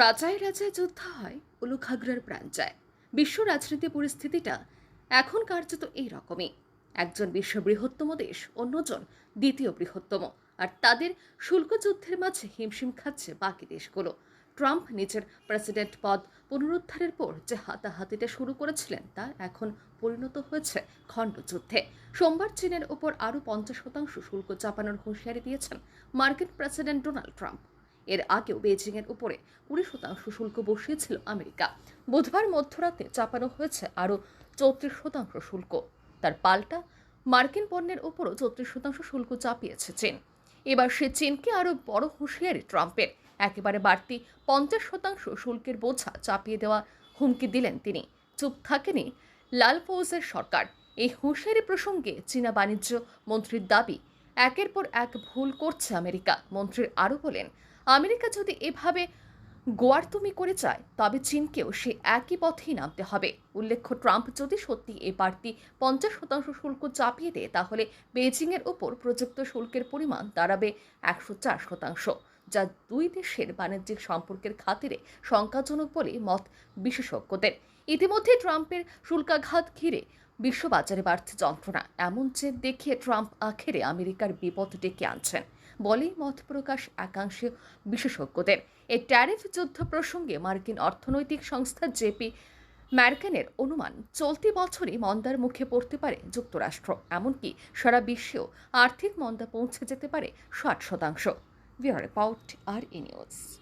রাজায় রাজায় যুদ্ধ হয়, উলুখাগড়ার প্রাণ যায়। বিশ্ব রাজনীতি পরিস্থিতিটা এখন কার্যত এই রকমই একজন বিশ্ব বৃহত্তম দেশ, অন্যজন দ্বিতীয় বৃহত্তম। আর তাদের শুল্ক যুদ্ধের মাঝে হিমশিম খাচ্ছে বাকি দেশগুলো। ট্রাম্প নিজের প্রেসিডেন্ট পদ পুনরুদ্ধারের পর যে হাতাহাতিটা শুরু করেছিলেন, তা এখন পরিণত হয়েছে খণ্ডযুদ্ধে সোমবার চীনের ওপর আরও পঞ্চাশ শতাংশ শুল্ক চাপানোর হুঁশিয়ারি দিয়েছেন মার্কিন প্রেসিডেন্ট ডোনাল্ড ট্রাম্প। এর আগেও বেজিংয়ের উপরে কুড়ি শতাংশ শুল্ক বসিয়েছিল আমেরিকা। বুধবার মধ্যরাতে চাপানো হয়েছে আরও চৌত্রিশ শতাংশ শুল্ক। তার পাল্টা মার্কিন পণ্যের উপরও চৌত্রিশ শতাংশ শুল্ক চাপিয়েছে চীন। এবার সে চীনকে আরও বড় হুঁশিয়ারি ট্রাম্পের। একেবারে বাড়তি পঞ্চাশ শতাংশ শুল্কের বোঝা চাপিয়ে দেওয়া হুমকি দিলেন তিনি। চুপ থাকেনি লাল ফৌজের সরকার। এই হুঁশিয়ারি প্রসঙ্গে চীনা বাণিজ্য মন্ত্রীর দাবি একের পর এক ভুল করছে আমেরিকা। মন্ত্রীর আরও বলেন, আমেরিকা যদি এভাবে গোয়ার্তুমি করে চায়, তবে চীনকেও সে একই পথেই নামতে হবে। উল্লেখ্য, ট্রাম্প যদি সত্যি এই বাড়তি পঞ্চাশ শতাংশ শুল্ক চাপিয়ে দেয়, তাহলে বেজিংয়ের উপর প্রযুক্ত শুল্কের পরিমাণ দাঁড়াবে একশো চার শতাংশ, যা দুই দেশের বাণিজ্যিক সম্পর্কের খাতিরে শঙ্কাজনক বলে মত বিশেষজ্ঞদের। ইতিমধ্যে ট্রাম্পের শুল্কাঘাত ঘিরে বিশ্ববাজারে বাড়ছে যন্ত্রণা। এমন যে দেখিয়ে ট্রাম্প আখেরে আমেরিকার বিপদ ডেকে আনছেন। বলেই মত প্রকাশ একাংশে বিশেষজ্ঞদের। এই ট্যারিফ যুদ্ধ প্রসঙ্গে মার্কিন অর্থনৈতিক সংস্থা জেপি ম্যারকেনের অনুমান, চলতি বছরই মন্দার মুখে পড়তে পারে যুক্তরাষ্ট্র। এমনকি সারা বিশ্বেও আর্থিক মন্দা পৌঁছে যেতে পারে ষাট শতাংশ। ভিআর রিপোর্ট আর ই নিউজ।